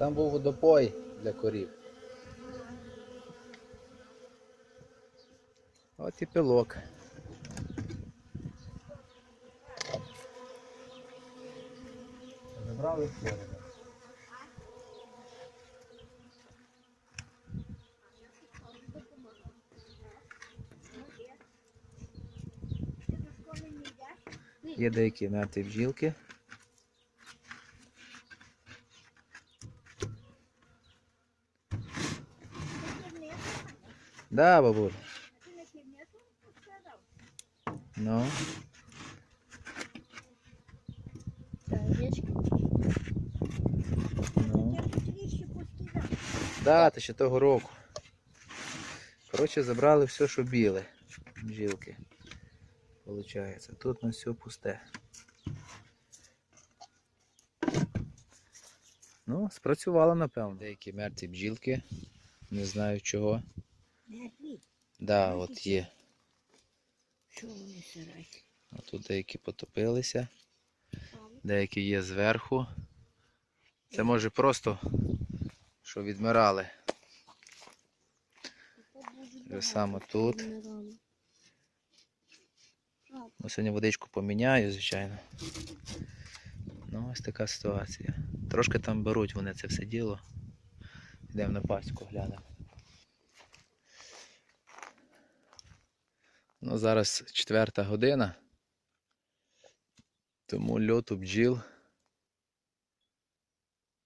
Там був водопой для корів. От і пилок. Забрали все. Є деякі мертві бджілки. Да, бабуль. Ну, ну. Да, та ще того року. Коротше, забрали все, що біле. Бджілки. Получається. Тут на все пусте. Ну, спрацювало, напевно. Деякі мертві бджілки. Не знаю чого. Да, от є. Що вони сирають? От тут деякі потопилися, деякі є зверху. Це може просто, що відмирали. Саме тут. Ну, сьогодні водичку поміняю, звичайно. Ну, ось така ситуація. Трошки там беруть вони це все діло. Йдемо на пасіку, глянемо. Ну, зараз четверта година. Тому льоту бджіл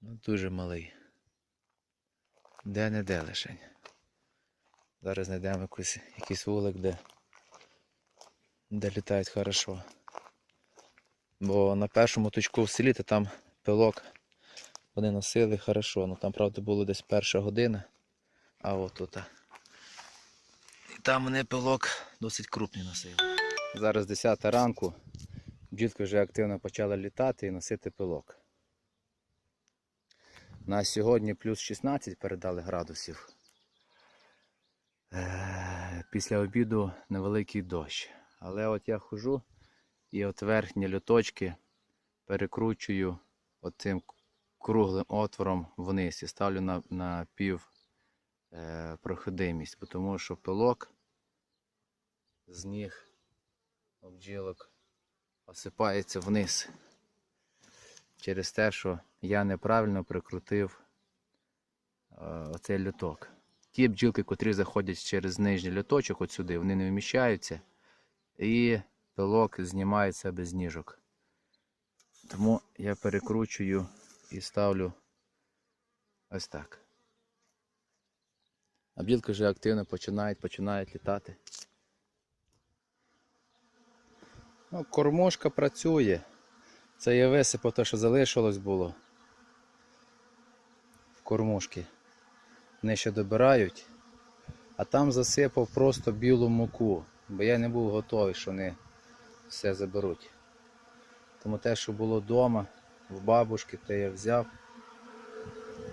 ну, дуже малий. Де не де лишень. Зараз знайдемо якусь, якийсь вулик, де, де літають хорошо. Бо на першому точку в селі то там пилок вони носили хорошо. Ну там, правда, було десь перша година, а от тут. І там вони пилок досить крупний носили. Зараз 10 ранку. Бджілки вже активно почали літати і носити пилок. На сьогодні плюс 16 передали градусів. Е, Після обіду невеликий дощ. Але от я хожу і от верхні льоточки перекручую оцим круглим отвором вниз і ставлю на, на пів проходимість, тому що пилок з ніг бджілок осипається вниз. Через те, що я неправильно прикрутив е, оцей льоток. Ті бджілки, котрі заходять через нижній льоточок от сюди, вони не вміщаються і пилок знімається без ніжок. Тому я перекручую і ставлю ось так. А бджілки вже активно починають, починають літати. Ну, кормушка працює. Це я висипав те, що залишилось було. В кормушки. Вони ще добирають. А там засипав просто білу муку, бо я не був готовий, що вони все заберуть. Тому те, що було вдома, в бабушки, те я взяв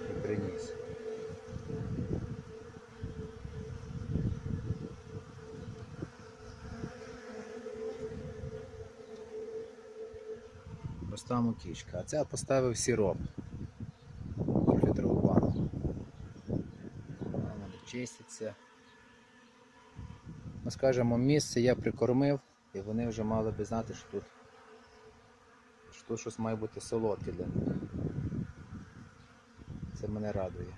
і приніс. Проста мукічка. А це я поставив сироп. Літрову банку. Вона чиститься. Ми скажемо, місце я прикормив, і вони вже мали би знати, що тут, що тут щось має бути солодке для них. Це мене радує.